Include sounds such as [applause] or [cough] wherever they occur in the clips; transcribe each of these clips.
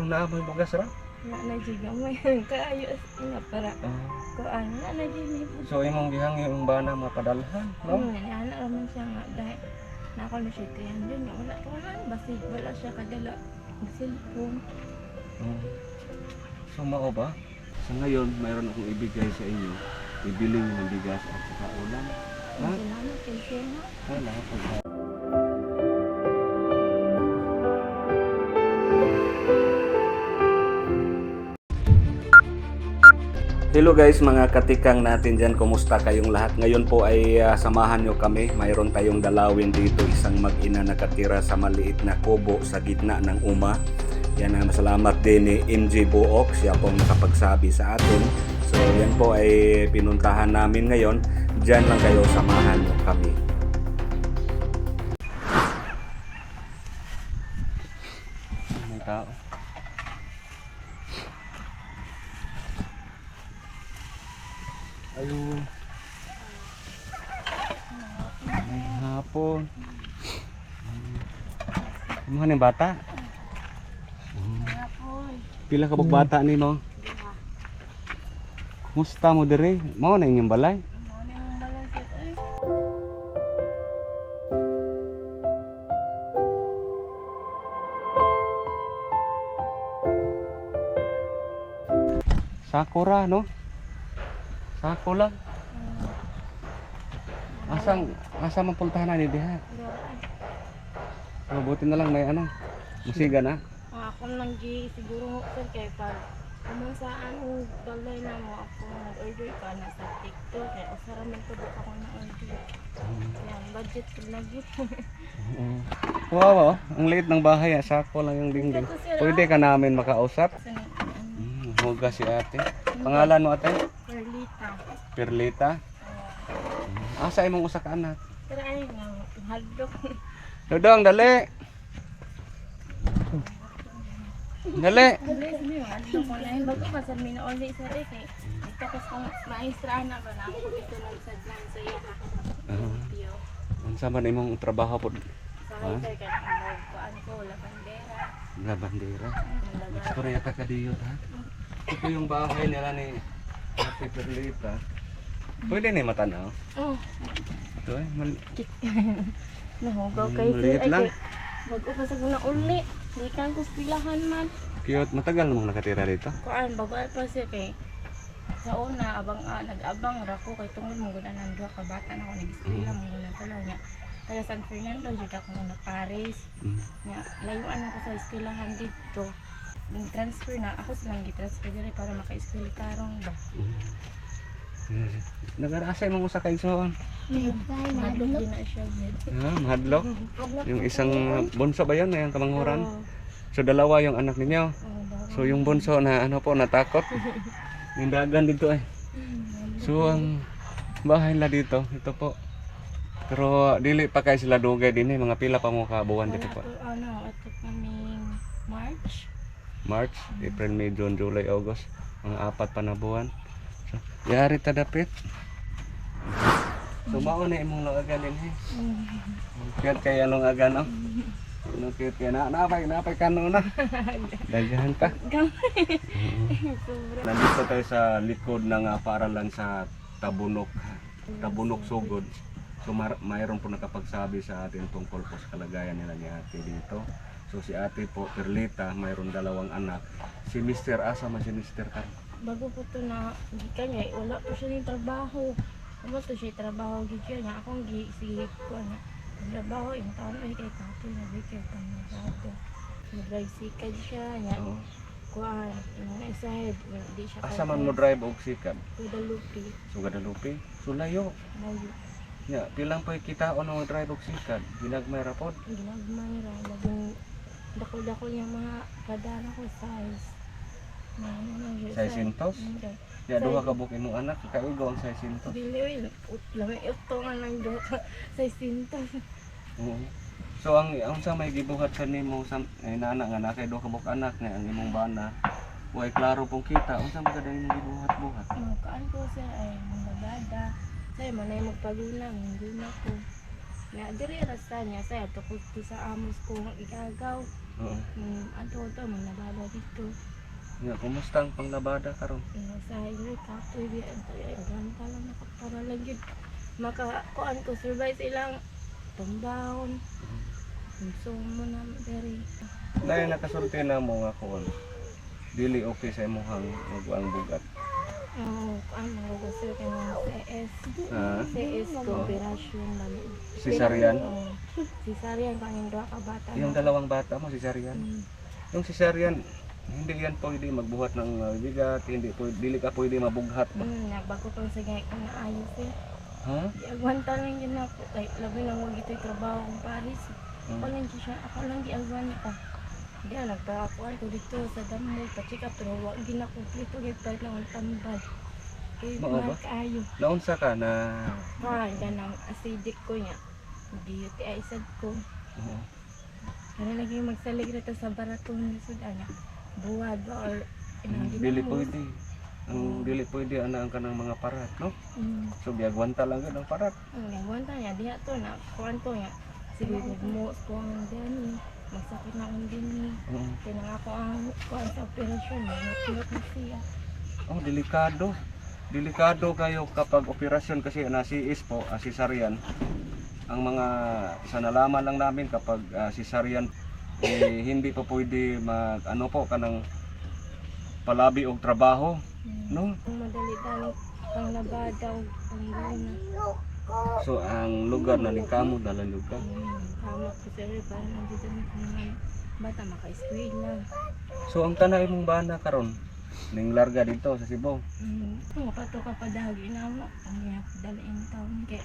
karong naamoy bugas ra. Na na jiga mo [laughs] kaayo nga para Ah, kuan na na di may po. so imong gihang yung bana mapadalhan, no? Nga ana raman siya nga dahil na ako na siya din nga wala ko man basi wala siya kadala ng cellphone. Mm. So mao ba? So ngayon, mayroon akong ibigay sa inyo. Bibili niyo ng bigas at saka ulam. Ha? Salamat kay Sena. Hello guys, mga katikang natin dyan. Kumusta kayong lahat? Ngayon po ay ah, samahan nyo kami. Mayroon tayong dalawin dito. Isang mag-ina nakatira sa maliit na kubo sa gitna ng uma. Yan ang salamat din ni MJ Buok. Siya po nakapagsabi sa atin. So yan po ay pinuntahan namin ngayon. Diyan lang kayo, samahan nyo kami. May tao. Ayun. May hapon. Bata? Hapon. Pila ka bata ni mo? Kumusta mo dire? Mao na inyong balay? Sakura, no? Sako lang. Asang asa man puntahan ni diha? Mabuti na lang may ano. Musiga na. Ah, ako nang gi siguro sir kay pag Kumang saan ang balay na mo ako nag-order ka na sa TikTok kaya usara man ko ako na order. Kaya ang budget ko lagi. Oo. Wow, oh. ang liit ng bahay. ah. Sako lang yung dingding. Pwede ka namin makausap. Sa Hmm, huga si ate. Pangalan mo ate? Perlita. Perlita. Asa imong usa ka anak? Pero ay nga [laughs] Dodong, dali. Dali. Yung hadlok ko na na na imong trabaho po? Na ko la bandera. La bandera. Laga. Istorya ka kadiyot ha. Ito yung bahay nila ni Ate Perlita. Pwede ni matanaw. Oh, Ito eh, [laughs] nahugaw Mm, kay maliit lang. Bago pa sa guna uli. Di kan ko pilahan man. cute. Matagal namang nakatira dito. Kuan babae pa siya kay sa una abang ah, nag-abang ra ko kay tungod mo gud nang duha ka bata na ako nag-eskwela mo gud pala nya. Kaya San Fernando jud ako na Paris. Mm. Nya layuan ako sa eskwelahan dito. Nang transfer na ako silang gi-transfer diri para maka-eskwela karong ba. Mm. Nag-arasa imong usa ka igsoon. Madlok din na siya gid. Ha, mahadlok. Yung isang bunso ba yun, yung kamanghuran? So dalawa yung anak ninyo. So yung bunso na ano po natakot. [laughs] Yung dagan dito eh. So ang bahay nila dito, ito po. Pero dili pa kay sila dugay din eh, mga pila pa mo kabuwan dito po. Ano, ito kaming March. March, April, May, June, July, August. Mga apat pa na buwan. Yari ta dapit. So mao na imong loagan din eh. Cute kay anong aga no? Ano cute kay na napay napay kano na. [laughs] Gamay. Sobra. [laughs] Nandito tayo sa likod ng uh, paaralan sa Tabunok. Tabunok Sugod. So mar- mayroon po nakapagsabi sa atin tungkol po sa kalagayan nila ni ate dito. So si ate po, Perlita, mayroon dalawang anak. Si Mr. Asa man si Mr. Kan. Bago po to na gikan niya, wala po siya ng trabaho. Wala to siya trabaho gigyan niya. Akong gi sige ko na. Trabaho yung taon ay kay kapoy na bigyan pa na sato. Nag-tricycle siya niya. Oo. Kuan, yung isa head, hindi siya Asa man mo drive og sikat. Guadalupe. So Guadalupe, so layo. Layo. Ya, pilang po kita o mo drive og sikat. Ginagmay ra pod. Ginagmay ra. Laging dako-dako niya mga kadara ko size. Siya. Size sintos? Hindi. Ya duha ka buk imong anak, kaigo ang size sintos. Dili, uy, lamay ito nga lang do sa sintas. Oo. So ang ang sa may gibuhat sa nimo sa eh, nana nga nakay duha ka buk anak nga ang imong bana. Way klaro pong kita unsa man kada imong gibuhat-buhat. Kaan ko siya ay magagada. Say, manay magpagulang, hindi na ko. Na dire rasta niya say ato ko sa amos ko igagaw. Oo. Mm, ato to man nababa dito. Nga, kumusta ang panglabada karon? Sa highway kapoy di ato ay ganta lang nakapara lang gid. Maka kuan ko survive silang tumbahon. So mo na diri. Dahil nakasulti na mo nga kuan. Dili okay sa imong magwang bugat. Oo, kuan mga gusto kay mga CS. Ha? CS ko operasyon man. Cesarean? Cesarean kang duha ka bata. Yung dalawang bata mo, cesarean. Mm. Yung cesarean, hindi yan pwede magbuhat ng uh, bigat, hindi pwede, dili ka pwede mabughat ba? Mm, nagbago pa sa gaya ko na ayos eh. Ha? Iagwanta lang yun ako. Kay labi lang wag ito'y trabaho kong Paris. Ako Hmm. lang siya, ako lang giagwanta. Hindi na, nagpaakuan ko dito sa damo. Pa-check up, pero wag ginakumpleto. Gagpahit lang ang tambal. Kay Mao ba? mahal kaayo. Naunsa ka na Mahal ka ng acidic ko niya. Di-UTI sad ko. Oo. Kaya lagi magsalig rito sa baraton ni Sudan. Buwad ba or inang Hmm, dili pwede. Ang dili pwede ana ang kanang mga parat, no? Mm. So biagwanta lang gud ang parat. Ang nagwanta niya, diha to na, kuhan to niya. Sige, mo ko ang dani. Magsakit na ang dini. Oo. Kaya nga ako ang kuhan sa operasyon. Nagtulot na siya. Oh, delikado. Delikado kayo kapag operasyon kasi na is po, ah, cesarean. Ang mga sa nalaman lang namin kapag ah, cesarean eh, hindi pa pwede mag ano po kanang palabi og trabaho, no? Ang madali-dali pang labada o pang gana. So ang lugar na ni kamo dalan lugar. Hamak ko sir, para nandito na mga bata maka-squid lang. So ang tanay mong bana karon ning larga dito sa Cebu. Mm. Kung pato ka pa dahagi na mo, ang dalhin taon. Kaya,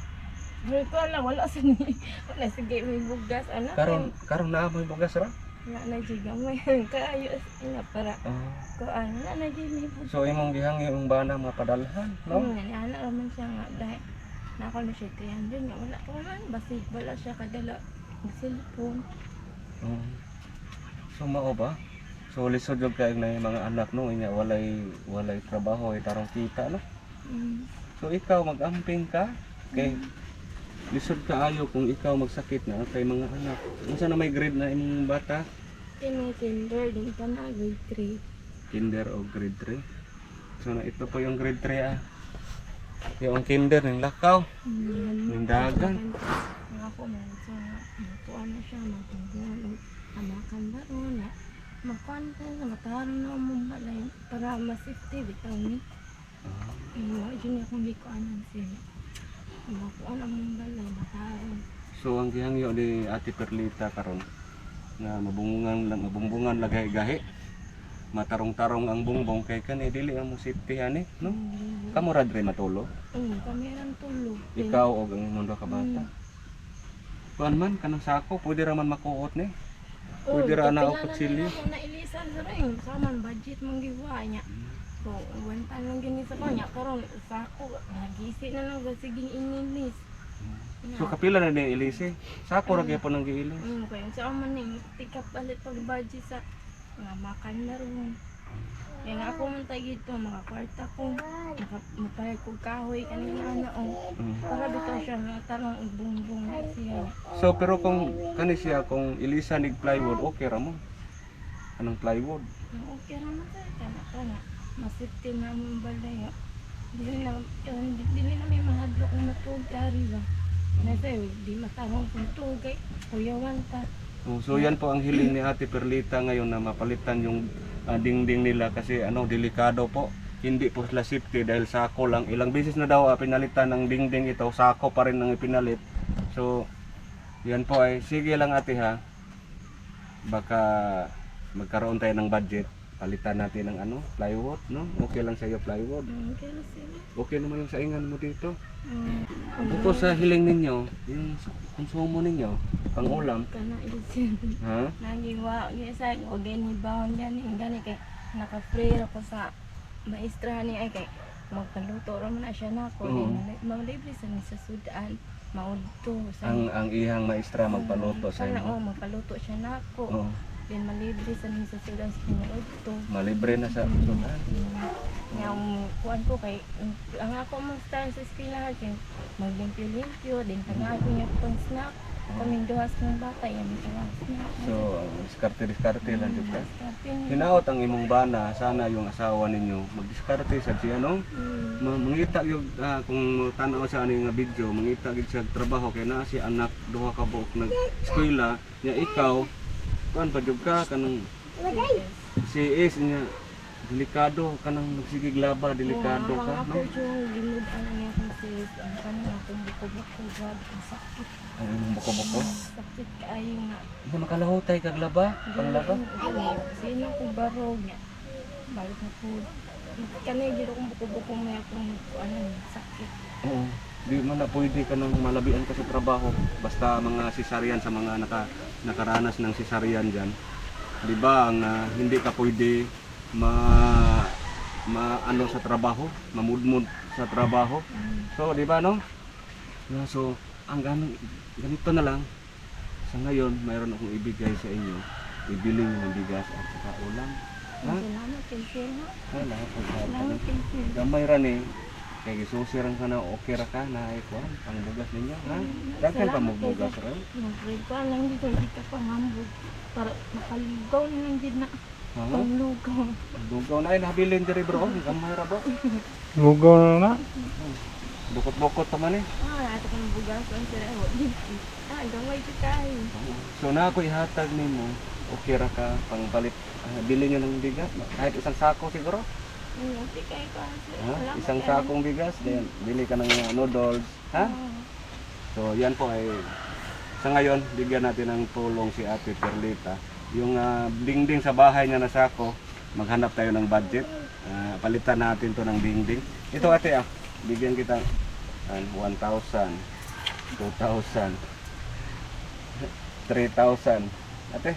Pero ko lang, wala sa ni. [laughs] Wala sige, may bugas. Anak, Karon karon naa mo bugas ra. wala na dyan gamay. [laughs] Kaayos. Ina, para Ah, ko ano, wala na dyan may bugas. so imong gihangi imong bana mapadalhan, no? No? Hmm, anak naman siya nga. Dahil, nako na siya 300 nga. Wala ko man. Basi, wala siya kadala. Ang cellphone. Mm. So mao ba? So lisod jud kay na mga anak no inya walay walay trabaho ay tarong kita no. Mm. So ikaw mag-amping ka kay lisod ka ayo kung ikaw magsakit na kay mga anak. Unsa na may grade na imong bata? Tinikinder din ka na, grade 3. Kinder o grade 3. So na ito po yung grade 3 ah. Yung kinder ng lakaw. Mm. Yung dagan. Ako man sa makuan na siya, matunggulan, amakan ba ron na. Makuan ka na, mataharan na mong balay para masafety, bitaw ni. Mga dyan akong bikuanan siya. Makuan ang balay, mataharan. So ang gihangyo ni Ate Perlita karon nga mabungungan lang mabungbungan lagay gahi. Matarong-tarong ang bungbong kay kani dili ang mo safety ani, no? Kamo ra dre matulog. Mm, kami rin tulog. Ikaw o ang mundo ka bata. Kuan man kanang sako pwede ra man makuot ni. Pwede ra na og kutsilyo. Na ilisan sa rin. Saman, budget mong giwa niya. So, wanta lang gini sa kanya. Karon sako, nagisi na lang sa siging ininis. So kapila na ni ilisi. Sako ra gyapon ang giilis. Mm, kaya sa man ning tikap palit pag budget sa nga makan na ron. Nga ako man tayo dito, mga kwarta ko, mapayag ko kahoy kanina na oh. Mm. Para bito siya tarong bumbong na siya. So pero kung kani siya kung ilisa nig plywood okay ra mo. Anong plywood? Ang okay ra na tayo, kana kana. Masipti na mong balay. oh. Dili na, yun, dili na may mahadlok na matugari ba. Nasa di matarong kung tugay, kuyawan ta. Oh, so yan po ang hiling ni Ate Perlita ngayon na mapalitan yung ah, dingding nila kasi ano delikado po. Hindi po sila safety dahil sako lang. Ilang beses na daw ah, pinalitan ng dingding ito, sako pa rin ang ipinalit. So yan po ay sige lang ate ha. Baka magkaroon tayo ng budget. Palitan natin ng ano, plywood, no? Okay lang sa iyo plywood. Mm, kaya sila. Okay naman yung saingan mo dito. Mm, Buko sa hiling ninyo, yung konsumo ninyo, pang ulam, kana isin. ha? Nagiwa, gisa, o gani bawon gani, gani kay naka-free ako sa maestra ni ay kay magpaluto ra man na siya nako. Oo. Mm. Malibre sa ni sa sudan. Maudto sa Ang ang ihang maestra magpaluto sa inyo. oh, magpaluto siya nako. Oo. Then malibre sa ni sa sudan sa pinuudto. Malibre na sa sudan. Nga um, kuan ko kay ang ako mong style sa eskwela kay maglimpyo-limpyo din tanga ako niya pang snack Kaming duhas ng bata, yan duhas na. So, diskarte-diskarte lang jud ka. Hinaot ang imong bana, sana yung asawa ninyo magdiskarte sa si ano, Mm. Ma- mangita yung ah, kung tanaw sa ani nga video mangita gid siya trabaho kay na si anak duha ka buok nag eskwela nya ikaw kuan pa jud ka kanang si is nya delikado kanang nagsigig laba delikado ka ang no yung limod ang nga kong sis, ang kanang akong buko-buko, ang sakit. ang imong buko-buko Sakit kaayo nga. hindi makalahutay kag laba panglaba Sino ko barog niya. Balik na po. Kanay giro kong buko-buko may akong ano, sakit. Oo. Di man na pwede ka nang malabian ka sa trabaho basta mga cesarean sa mga naka nakaranas ng cesarean diyan di ba ang ah, hindi ka pwede ma ma ano sa trabaho mamudmod sa trabaho. So di ba no? Yeah, so ang ganun, ganito na lang. Sa ngayon mayroon akong ibigay sa inyo. Bibili niyo ng bigas at saka ulam. Ha? Salamat ha? Lahat ng Salamat kay Sir. gamay ra ni kay gisusiran ka na okay ra ka na ay kuan pang bugas ninyo ha daghan pa mo bugas ra Mag-grade pa lang dito, hindi ka pangambog. Para makaligaw na lang din na ha panglugaw. dugaw na ay nabilin diri bro gamay ra ba Lugaw na na. bukot-bukot pa man eh Ah, ato kong bugas ang Sir. Ah, gamay ka kayo. So na ako ihatag nimo, okay ra ka pang balit ah, bili niyo ng bigas kahit isang sako siguro. Mm. Ha? Isang sakong bigas, then bili ka ng uh, noodles, ha? Ah. So yan po ay sa ngayon bigyan natin ng tulong si Ate Perlita. Yung ah, dingding sa bahay niya na sako, maghanap tayo ng budget. Ah, palitan natin to ng dingding. Ito ate ah, bigyan kita ah, 1,000, 2,000, 3,000. Ate,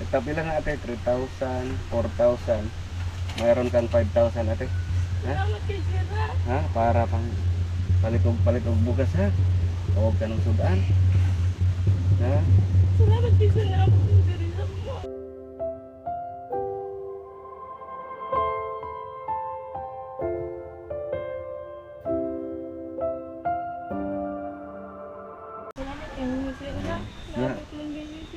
ito bilang ate, 3,000, 4,000. Mayroon kang 5,000 ate. Ha? Ha. Para pang palit og palit og bugas ha. Huwag ka ng sudan. Ha? Salamat kay Sir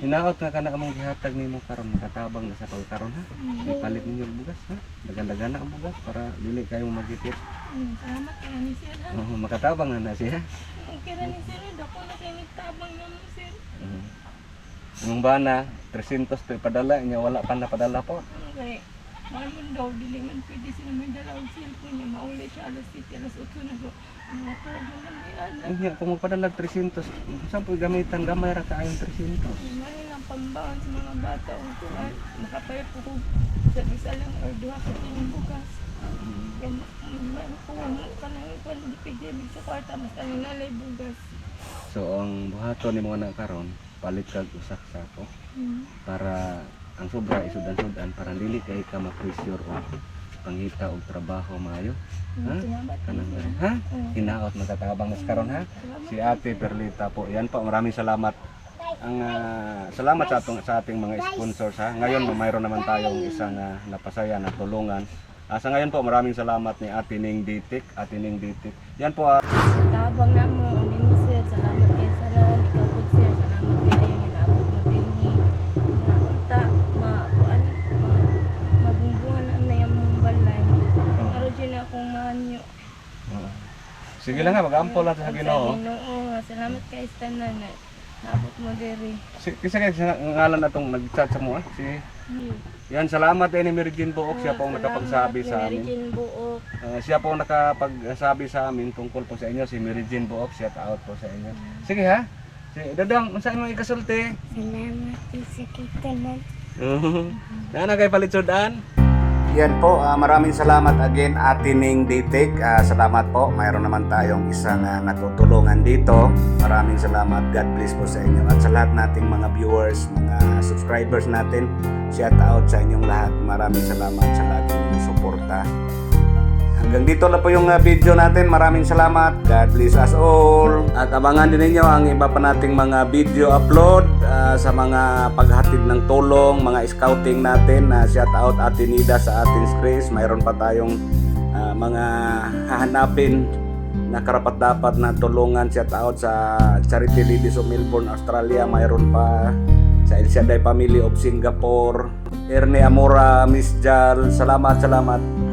Hinaot nga kana among gihatag nimo karon makatabang na sa pagkaron ha. Ipalit ninyo og bugas ha. Dagan-dagan na ang bugas para dili kayo magitip. Mm, Salamat kay ni Sir ha. Oh, makatabang na na siya. Okay ra ni Sir. Dako na kay nagtabang na mo Sir. Mhm. Imong bana 300 to ipadala niya wala pa na padala po. Okay. Manon daw, dili man pwede sila may dalawang cellphone niya. Mauli siya alas 7, alas 8 na ko. Mga tubo lang di anak. Kung magpadala og 300, saan po gamitan gamay ra kaayong 300. May lang pambaon sa mga bata o tuwan. Makapayat ko kung sa isa lang or duha ka tining bukas. May kuha mo ka na yung pigibig sa kwarta. Mas ang nalay bugas. So ang buhaton nimo na karon palit kag usak sako. Hmm. para ang sobra isudan-sudan para dili kay ka ma-pressure o pangita og trabaho maayo. Ha? Salamat kay Kanang Sir. ha? Oo. Hinaot magkatabang mas karon ha. Si Ate Perlita po. Yan po, maraming salamat. Ang ah, salamat sa atong sa ating mga sponsors ha. Ngayon mayroon naman tayong isang ah, napasaya na tulungan. Ah, sa ngayon po, maraming salamat ni Ate Ning Ditik, Ate Ning Ditik. Yan po, ah, Tabang na mo, sige lang ha, mag-ampol lang sa Ginoo. Ginoo, salamat kay Stanan na nabot mo diri. Si, kisa kay sa ngalan natong nag-chat sa mo ha. Si Hmm. yan, salamat din ni Jean Buok. Siya po ang nakapagsabi sa amin. Buok. Ah, siya po ang nakapagsabi sa amin tungkol po sa inyo, si Jean Buok, shout out po sa inyo. Sige ha. Si Dadang, unsa imong ikasulti? Salamat kay sa kitanan. Nana kay palitsudan? Yan po, ah, maraming salamat again Ate Ning Ditik. Ah, salamat po. Mayroon naman tayong isang ah, natutulungan dito. Maraming salamat. God bless po sa inyo. At sa lahat nating mga viewers, mga subscribers natin, shout out sa inyong lahat. Maraming salamat sa lagi ninyong suporta. Hanggang dito na po yung uh, video natin. Maraming salamat. God bless us all. At abangan din ninyo ang iba pa nating mga video upload uh, sa mga paghatid ng tulong, mga scouting natin. Uh, shout out Ate Nida sa ating Grace. Mayroon pa tayong uh, mga hahanapin na karapat dapat na tulungan siya out sa Charity Ladies of Melbourne, Australia. Mayroon pa sa El Shaddai Family of Singapore. Ernie Amora, Miss Jal, salamat, salamat.